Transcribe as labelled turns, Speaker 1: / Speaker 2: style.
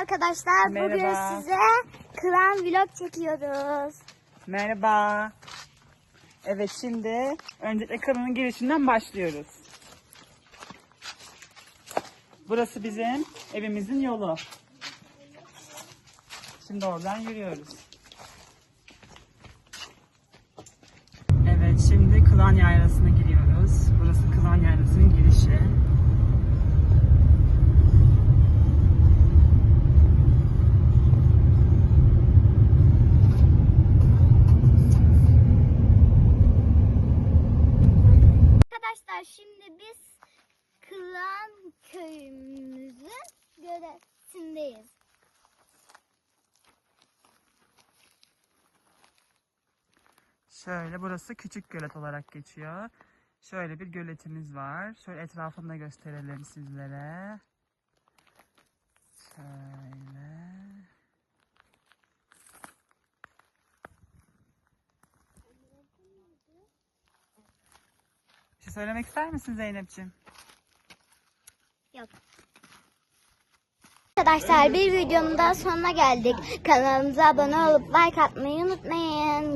Speaker 1: arkadaşlar. Bugün
Speaker 2: Merhaba.
Speaker 1: size klan vlog çekiyoruz.
Speaker 2: Merhaba. Evet şimdi öncelikle kanalın girişinden başlıyoruz. Burası bizim evimizin yolu. Şimdi oradan yürüyoruz. Evet şimdi klan yaylasına giriyoruz. Burası klan yaylasının girişi.
Speaker 1: Arkadaşlar şimdi biz klan köyümüzün göletindeyiz.
Speaker 2: Şöyle burası küçük gölet olarak geçiyor. Şöyle bir göletimiz var. Şöyle etrafını da gösterelim sizlere. Şöyle. Bir şey söylemek ister misin Zeynep'ciğim?
Speaker 1: Yok. Arkadaşlar bir videonun daha sonuna geldik. Kanalımıza abone olup like atmayı unutmayın.